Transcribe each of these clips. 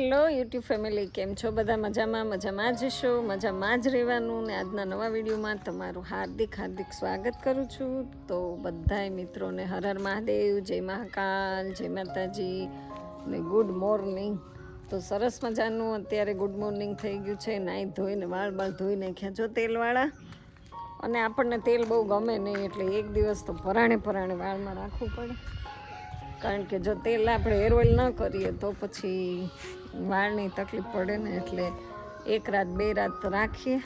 Hello YouTube family, કેમ છો? બધા મજામાં? મજામાં જ છો? મજામાં જ રહેવાનું ને આજના નવા વિડીયોમાં તમારું હાર્દિક હાર્દિક સ્વાગત કરું છું. તો બધાય મિત્રોને હર હર મહાદેવ, જય મહાકાલ, જય માતાજી ને ગુડ મોર્નિંગ. તો સરસ મજાનું અત્યારે ગુડ મોર્નિંગ થઈ ગયું છે. નાહી ધોઈને, વાળ બાળ ધોઈ નાખ્યા જો તેલવાળા. અને આપણને તેલ બહુ ગમે નહીં એટલે એક દિવસ તો પરાણે પરાણે વાળમાં રાખવું પડે. કારણ કે જો તેલ આપણે હેર ઓઇલ ન કરીએ તો પછી વાળની તકલીફ પડે ને એટલે એક રાત બે રાત રાખીએ.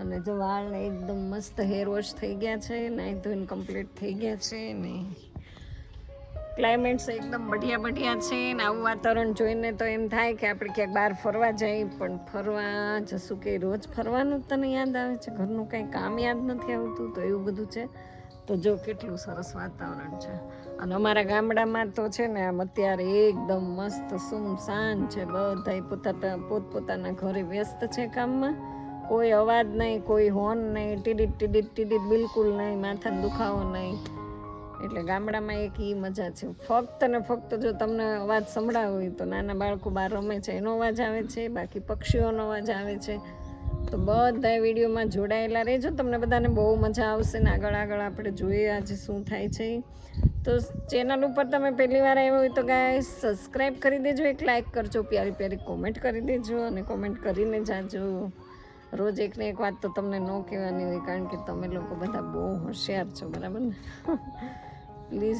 અને જો વાળને એકદમ મસ્ત હેર વોશ થઈ ગયા છે, નાઈ ધોઈને કમ્પ્લીટ થઈ ગયા છે ને. ક્લાઇમેટ્સ એકદમ બઢિયા બઢિયા છે ને આવું વાતાવરણ જોઈને તો એમ થાય કે આપણે ક્યાંક બહાર ફરવા જઈએ, પણ ફરવા જશું કે રોજ ફરવાનું જ તને યાદ આવે છે? ઘરનું કાંઈ કામ યાદ નથી આવતું તો એવું બધું છે? તો જો કેટલું સરસ વાતાવરણ છે. અને અમારા ગામડામાં તો છે ને આમ અત્યારે એકદમ મસ્ત સુમસાન છે બધા પોતાના પોતપોતાના ઘરે વ્યસ્ત છે કામમાં. કોઈ અવાજ નહીં, કોઈ હોર્ન નહીં, ટીડીટ ટીડીટ ટીડીટ બિલકુલ નહીં માથા દુખાવો નહીં. એટલે ગામડામાં એક એ મજા છે. ફક્ત ને ફક્ત જો તમને અવાજ સંભળાયો હોય તો નાના બાળકો બહાર રમે છે, એનો અવાજ આવે છે, બાકી પક્ષીઓનો અવાજ આવે છે. તો બધા વિડીયોમાં જોડાયેલા રહેજો. તમને બધાને બહુ મજા આવશે ને આગળ આગળ આપણે જોઈએ આજે શું થાય છે. તો ચેનલ ઉપર તમે પહેલી વાર આવ્યો હોય તો ગાય સબસ્ક્રાઈબ કરી દેજો. એક લાઇક કરજો, પ્યારી પ્યારી કોમેન્ટ કરી દેજો અને કોમેન્ટ કરીને જાજો. રોજ એકને એક વાત તો તમને ન કહેવાની હોય, કારણ કે તમે લોકો બધા બહુ હોશિયાર છો, બરાબર ને? પ્લીઝ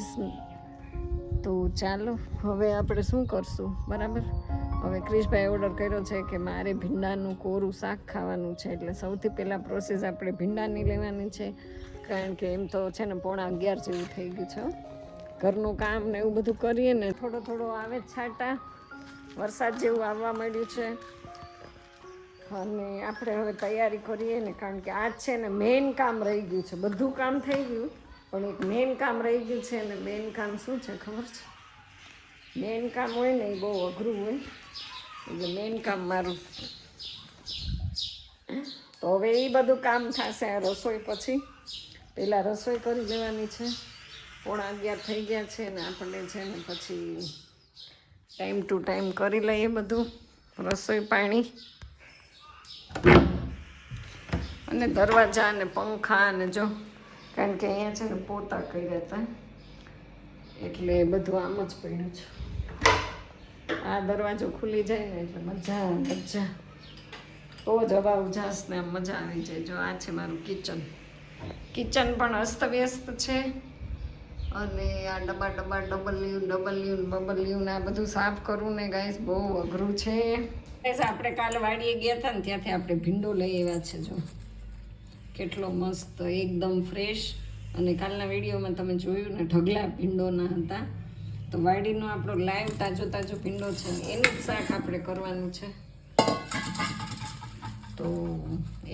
તો ચાલો, હવે આપણે શું કરશું? બરાબર? હવે ક્રિશભાઈ ઓર્ડર કર્યો છે કે મારે ભીંડાનું કોરું શાક ખાવાનું છે, એટલે સૌથી પહેલાં પ્રોસેસ આપણે ભીંડાની લેવાની છે. કારણ કે એમ તો છે ને, પોણા અગિયાર જેવું થઈ ગયું છે ઘરનું કામ ને એવું બધું કરીએ ને, થોડો થોડો આવે છાંટા. વરસાદ જેવું આવવા મળ્યું છે. અને આપણે હવે તૈયારી કરીએ ને, કારણ કે આજ છે ને મેઇન કામ રહી ગયું છે. બધું કામ થઈ ગયું. પણ એક મેઇન કામ રહી ગયું છે ને મેઇન કામ શું છે ખબર છે? મેઇન કામ હોય ને એ બહુ અઘરું હોય. એટલે મેઇન કામ મારું. તો હવે એ બધું કામ થશે આ રસોઈ પછી. પહેલાં રસોઈ કરી દેવાની છે. પોણા અગિયાર થઈ ગયા છે ને આપણે છે ને પછી ટાઈમ ટુ ટાઈમ કરી લઈએ બધું રસોઈ પાણી. અને દરવાજા અને પંખા અને જો. કારણ કે અહીંયા છે ને પોતા કર્યા હતા. એટલે બધું આમ જ પડ્યું છે. આ દરવાજો ખુલી જાય ને એટલે મજા મજા. તો જ હવા ઉજાસ ને મજા આવી જાય. જો આ છે મારું કિચન કિચન પણ અસ્તવ્યસ્ત છે. અને આ ડબ્બા ડબ્બા ડબલ ડબલ્યુ ડબલ લ્યુ બબલ લ્યુ ને આ બધું સાફ કરવું ને ગાઈસ, બહુ અઘરું છે. આપણે કાલ વાડીએ ગયા હતા ને ત્યાંથી આપણે ભીંડો લઈ આવ્યા છે, જો. કેટલો મસ્ત, એકદમ ફ્રેશ અને કાલના વિડીયોમાં તમે જોયું ને, ઢગલા ભીંડોના હતા. તો વાડીનો આપણો લાઈવ તાજો તાજો ભીંડો છે. એનું જ શાક આપણે કરવાનું છે. તો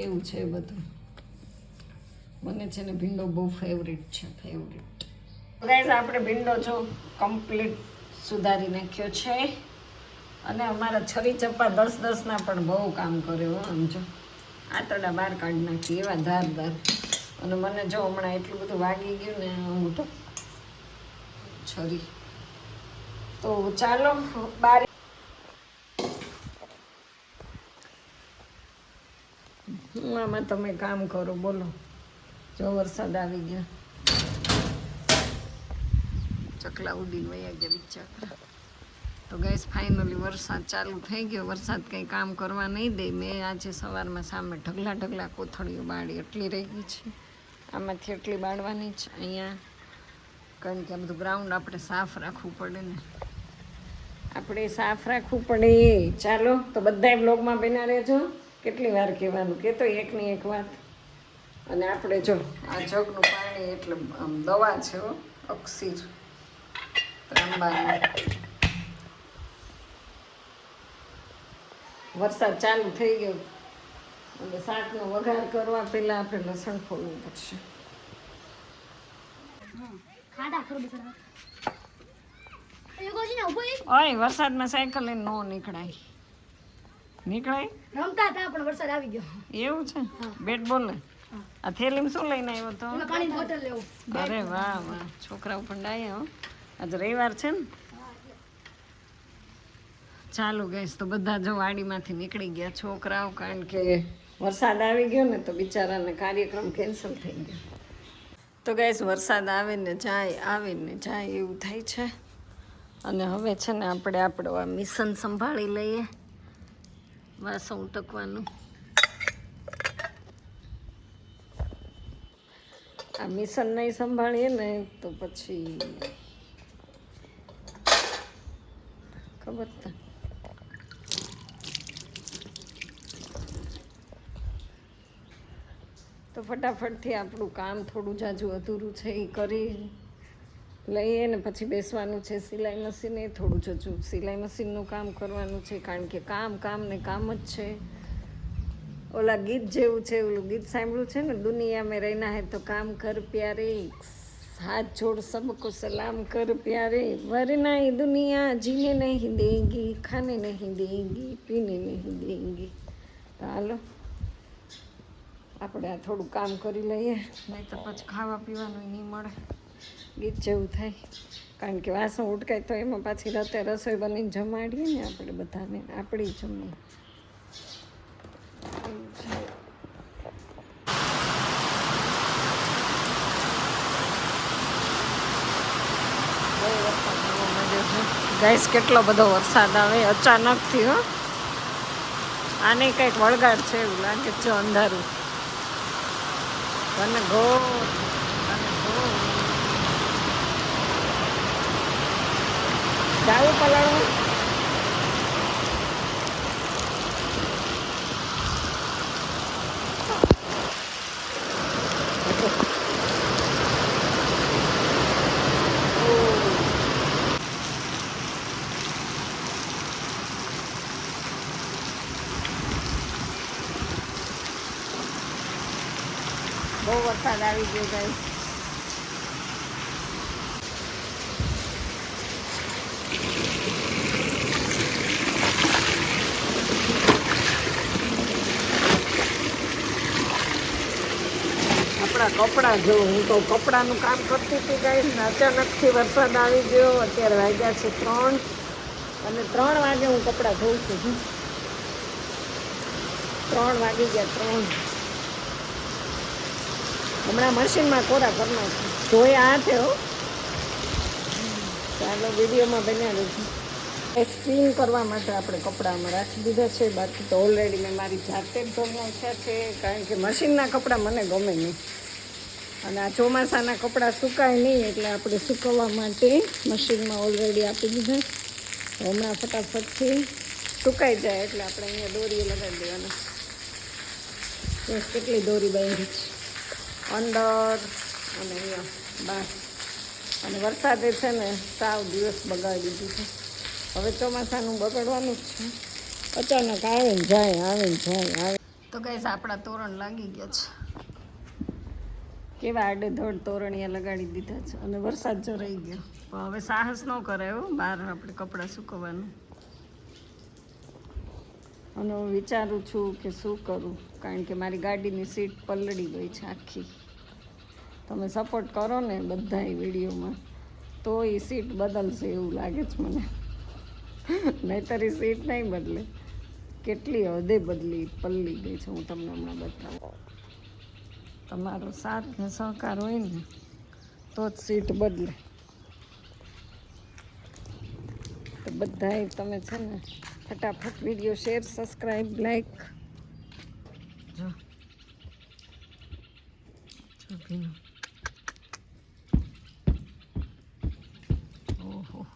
એવું છે બધું. મને છે ને ભીંડો બહુ ફેવરિટ છે ફેવરિટ ગાઈઝ આપણે ભીંડો જો કમ્પ્લીટ સુધારી નાખ્યો છે. અને અમારા છરી ચપ્પા દસ દસના પણ બહુ કામ કર્યો આમ જો. આતરડા બહાર કાઢી નાખી, એવા ધારદાર અને મને જો હમણાં એટલું બધું વાગી ગયું ને, હું તો છરી. તો ચાલો, બાર હું આમાં તમે કામ કરો, બોલો. જો વરસાદ આવી ગયો. ચકલા ઉડીને વયા ગયા બિચારા. તો ગેસ ફાઇનલી વરસાદ ચાલુ થઈ ગયો. વરસાદ કંઈ કામ કરવા નહીં દે. મેં આજે સવારમાં સામે ઢગલા ઢગલા કોથળીઓ બાળી એટલી રહી ગઈ છે. આમાંથી એટલી બાળવાની છે અહીંયા. કારણ કે આ બધું ગ્રાઉન્ડ આપણે સાફ રાખવું પડે ને. આપણે સાફ રાખવું પડે ચાલો, તો બધા બ્લોગમાં બન્યા રહેજો. કેટલી વાર કહેવાનું? કે તો એકની એક વાત. અને આપણે જો, આ જગનું પાણી એટલે આમ દવા છે અક્ષીર. ત્રાંબાની. વરસાદ ચાલુ થઈ ગયો. એટલે શાકનો વઘાર કરવા પહેલાં આપણે લસણ ખોલવું પડશે. ઓય વરસાદમાં સાયકલ લઈને નો નીકળાય. નીકળાય? રમતા હતા પણ વરસાદ આવી ગયો. એવું છે? બેટ બોલ. આ થેલીમાં શું લઈને આવ્યો તો? એમાં બોટલ લેવું. અરે વાહ વાહ. છોકરાઓ પણ ડાયા હો. આજે રવિવાર છે ને. ચાલુ ગઈશ તો બધા જો વાડીમાંથી નીકળી ગયા છોકરાઓ, કારણ કે વરસાદ આવી ગયો ને તો બિચારાને કાર્યક્રમ કેન્સલ થઈ ગયો. તો ગઈશ વરસાદ આવે ને જાય આવે ને જાય એવું થાય છે. અને હવે છે ને આપણે આપણો આ મિશન સંભાળી લઈએ. વાસણ ઉટકવાનું. આ મિશન નહીં સંભાળીએ ને તો પછી ખબર તો ફટાફટથી આપણું કામ થોડું જાજુ અધૂરું છે એ કરી લઈએ ને પછી બેસવાનું છે સિલાઈ મશીને, થોડું જજુ સિલાઈ મશીનનું કામ કરવાનું છે, કારણ કે કામ કામ ને કામ જ છે. ઓલા ગીત જેવું છે, ઓલું ગીત સાંભળ્યું છે ને દુનિયા મેં રહેના હે તો કામ કર પ્યારે, હાથ જોડ સબકો સલામ કર પ્યારે, વરના એ દુનિયા જીને નહીં દેંગી, ખાને નહીં દેંગી, પીને નહીં દેંગી. તો હાલો. આપણે આ થોડું કામ કરી લઈએ. નહીં તો પછી ખાવા પીવાનું નહીં મળે. ગીત જેવું થાય. કારણ કે વાસણ ઉટકાય તો એમાં પાછી રાતે રસોઈ બનીને જમાડીએ ને આપણે બધાને. આપણી જમીએ ગાઈસ, કેટલો બધો વરસાદ આવે. અચાનકથી, હો. આને કંઈક વળગાડ છે એવું લાગે છે અંધારું. જાવું પલાળવું બહુ વરસાદ આવી ગયો ગાઈસ આપણા કપડાં જો, હું તો કપડાનું કામ કરતી હતી ગાઈસ ને અચાનકથી વરસાદ આવી ગયો. અત્યારે વાગ્યા છે ત્રણ અને ત્રણ વાગે હું કપડાં ધોઉં છું. ત્રણ વાગી ગયા ત્રણ. હમણાં મશીનમાં કોરા કરી નાખું ધોયા હાથે હો. ચાલો વિડીયોમાં બનાવ્યું છે. એ સ્પિન કરવા માટે આપણે કપડામાં રાખી દીધા છે. બાકી તો ઓલરેડી મેં મારી જાતે જ નાખ્યા છે, કારણ કે મશીનના કપડાં મને ગમે નહીં. અને આ ચોમાસાના કપડાં સુકાય નહીં, એટલે આપણે સુકવવા માટે મશીનમાં ઓલરેડી આપી દીધા. હમણાં ફટાફટથી સુકાઈ જાય, એટલે આપણે અહીંયા દોરીએ લગાવી દેવાના. કેટલી દોરી બાંધી છે. અંદર અને અહીંયા બહાર અને વરસાદે છે ને સાવ દિવસ બગાડી દીધું છે. હવે ચોમાસાનું બગડવાનું જ છે. અચાનક આવે ને જાય આવે ને જાય આવે. તો કઈ આપણા તોરણ લાગી ગયા છે. કેવા આડેધડ તોરણિયા લગાડી દીધા છે. અને વરસાદ જો રહી ગયો. પણ હવે સાહસ ન કરાયો બહાર આપણે કપડાં સુકવવાનું. અને હું વિચારું છું કે શું કરું કારણ કે મારી ગાડીની સીટ પલળી ગઈ છે આખી. તમે સપોર્ટ કરો ને બધા વિડીયોમાં, તો એ સીટ બદલશે એવું લાગે છે મને. નહીતર એ સીટ નહીં બદલે. કેટલી હદે બદલી, પલ્લી ગઈ છે હું તમને હમણાં બતાવું. તમારો સાથ ને સહકાર હોય ને, તો જ સીટ બદલે. તો બધાએ તમે છે ને, ફટાફટ વીડિયો શેર સબસ્ક્રાઈબ લાઈક જો ભીનું.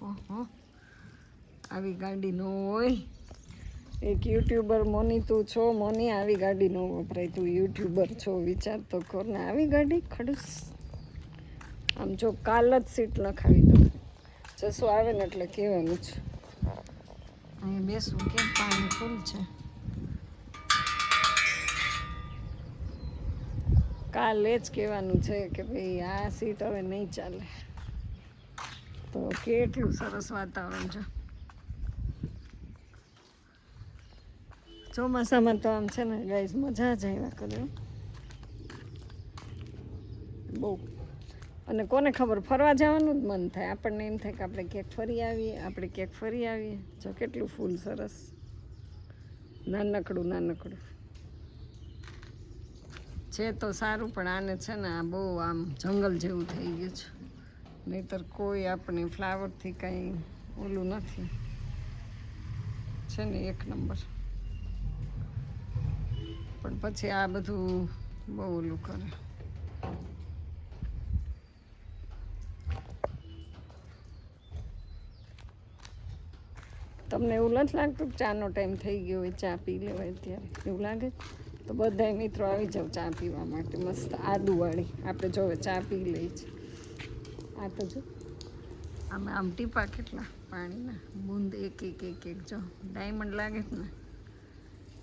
ઓહો. આવી ગાડી ન હોય. એક યુટ્યુબર મોની તું છો મોની? આવી ગાડી ન વપરાય. તું યુટ્યુબર છો વિચાર તો કર ને. આવી ગાડી ખડુસ. આમ જો કાલ જ સીટ લખાવી દઉં. જશું આવે ને એટલે કહેવાનું છે. અહીં બેસવું કેમ? પાણી ફૂલ છે. કાલે જ કહેવાનું છે કે ભાઈ આ સીટ હવે નહીં ચાલે. તો કેટલું સરસ વાતાવરણ છે. ચોમાસામાં તો આમ છે ને ગાઈઝ મજા જ આવ્યા કરે. બહુ. અને કોને ખબર, ફરવા જવાનું જ મન થાય. આપણને એમ થાય કે આપણે ક્યાંક ફરી આવીએ, આપણે ક્યાંક ફરી આવીએ. જો કેટલું ફૂલ સરસ. નાનકડું નાનકડું. છે તો સારું, પણ આને છે ને આ બહુ આમ જંગલ જેવું થઈ ગયું છે. નહીતર કોઈ આપણે ફ્લાવરથી કંઈ ઓલું નથી. છે ને એક નંબર પણ પછી આ બધું બહુ ઓલું કરે. તમને એવું નથી લાગતું ચાનો ટાઈમ થઈ ગયો હોય, ચા પી લેવાય ત્યારે એવું લાગે? તો બધાય મિત્રો આવી જાવ ચા પીવા માટે, મસ્ત આદુવાળી. આપણે જોવે ચા પી લઈ છે આ તો જો. આમ આમ ટીપા કેટલા? પાણીના. બૂંદ એક એક એક એક. જો ડાયમંડ લાગે છે ને.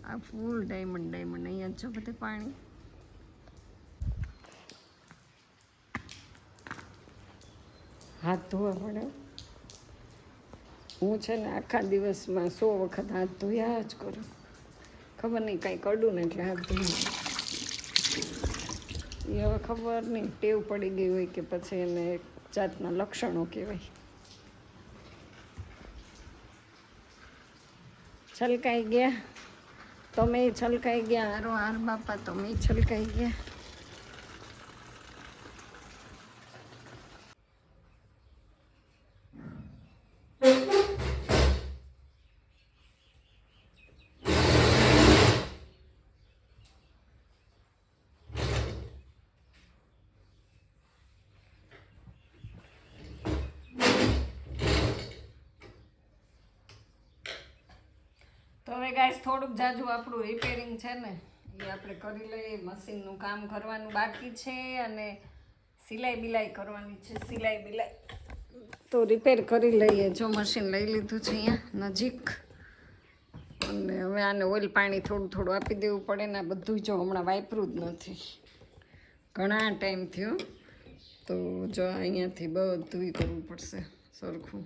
આ ફૂલ ડાયમંડ ડાયમંડ અહીંયા જો બધે પાણી. હાથ ધોવા પડે. હું છે ને આખા દિવસમાં સો વખત હાથ ધોયા જ કરું. ખબર નહીં કાંઈ કડું ને એટલે હાથ ધોઈ એ હવે ખબર નહીં, ટેવ પડી ગઈ હોય કે પછી એને જાતના લક્ષણો કહેવાય. છલકાઈ ગયા. તમે છલકાઈ ગયા. હારો હાર બાપા તમે છલકાઈ ગયા. તો હવે ગાઈસ થોડુંક જાજુ આપણું રિપેરિંગ છે ને, એ આપણે કરી લઈએ. મશીનનું કામ કરવાનું બાકી છે અને સિલાઈ બિલાઈ કરવાની છે. સિલાઈ બિલાઈ તો રિપેર કરી લઈએ. જો મશીન લઈ લીધું છે અહીંયા, નજીક. અને હવે આને ઓઇલ પાણી થોડું થોડું આપી દેવું પડે ને બધું જો હમણાં વાપરું જ નથી. ઘણા ટાઈમ થયો તો જો અહીંયાથી બધું કરવું પડશે સરખું.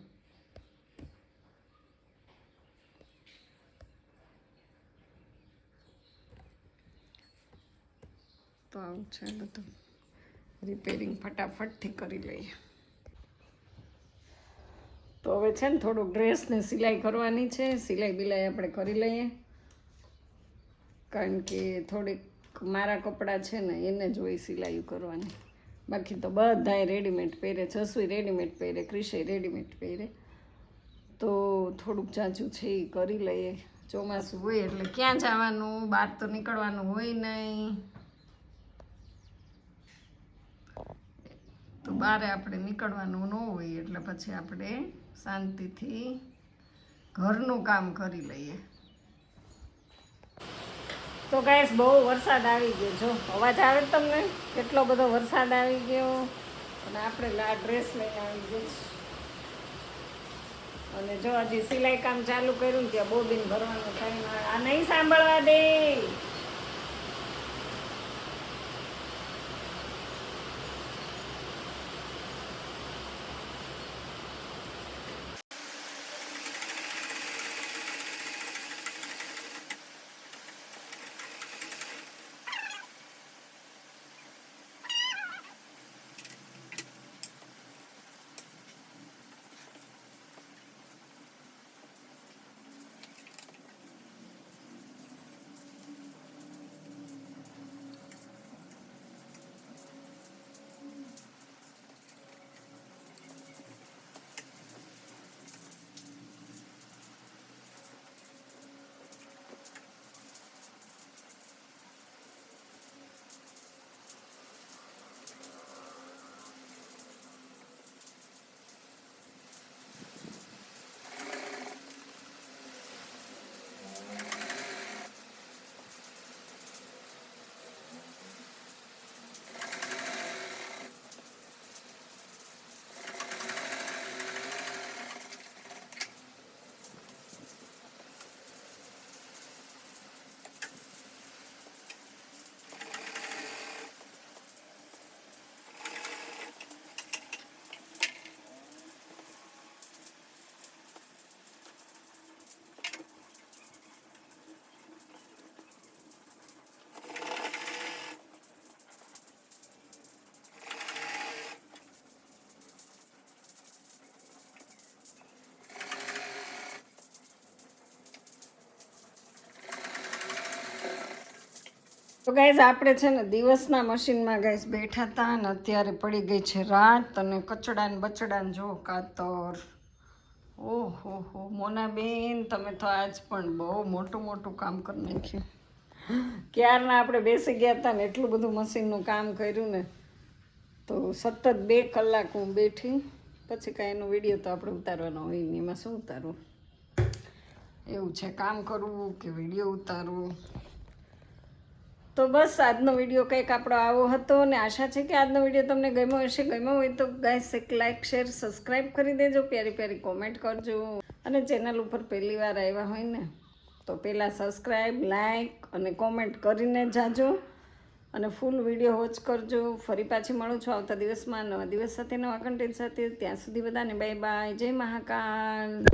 તો આવું છે બધું રિપેરિંગ ફટાફટથી કરી લઈએ. તો હવે છે ને થોડુંક ડ્રેસને સિલાઈ કરવાની છે. સિલાઈ બિલાઈ આપણે કરી લઈએ. કારણ કે થોડીક મારા કપડાં છે ને એને જ હોય સિલાઈ કરવાની. બાકી તો બધાય રેડીમેડ પહેરે જસવી રેડીમેડ પહેરે ક્રિશે રેડીમેડ પહેરે. તો થોડુંક જાજુ છે એ કરી લઈએ. ચોમાસું હોય એટલે ક્યાં જવાનું? બહાર તો નીકળવાનું હોય નહીં. તો બારે આપણે નીકળવાનું ન હોય એટલે પછી આપણે શાંતિથી ઘરનું કામ કરી લઈએ. તો ગાઈસ, બહુ વરસાદ આવી ગયો. જો, અવાજ આવે તમને? કેટલો બધો વરસાદ આવી ગયો. અને આપણે લા ડ્રેસ લઈને આવી ગયો અને જો, હજી સિલાઈ કામ ચાલુ કર્યું ત્યાં બોબીન ભરવાનું ટાઈમ આ નહીં સાંભળવા દે. તો ગાઈઝ આપણે છે ને દિવસના મશીનમાં ગાઈઝ બેઠા હતા અને અત્યારે પડી ગઈ છે રાત અને કચડા ને બચડા ને જો કાતર. ઓહો હો મોનાબેન, તમે તો આજ પણ બહુ મોટું મોટું કામ કરી નાખ્યું. ક્યારના આપણે બેસી ગયા હતા ને એટલું બધું મશીનનું કામ કર્યું ને, તો સતત બે કલાક હું બેઠી, પછી કાંઈ એનો વીડિયો તો આપણે ઉતારવાનો હોય નહીં, એમાં શું ઉતારવું? એવું છે, કામ કરવું કે વીડિયો ઉતારવું? તો બસ આજનો વીડિયો કંઈક આપણો આવો હતો અને આશા છે કે આજનો વીડિયો તમને ગમ્યો હશે. ગમ્યો હોય તો ગાઈસ એક લાઇક શેર સબસ્ક્રાઈબ કરી દેજો, પ્યારી પ્યારી કોમેન્ટ કરજો. અને ચેનલ ઉપર પહેલી વાર આવ્યા હોય ને, તો પહેલાં સબસ્ક્રાઈબ લાઇક અને કોમેન્ટ કરીને જાજો. અને ફૂલ વીડિયો વોચ કરજો. ફરી પાછી મળું છું આવતા દિવસમાં નવા દિવસ સાથે, નવા કન્ટેન્ટ સાથે. ત્યાં સુધી બધાને બાય બાય જય મહાકાલ.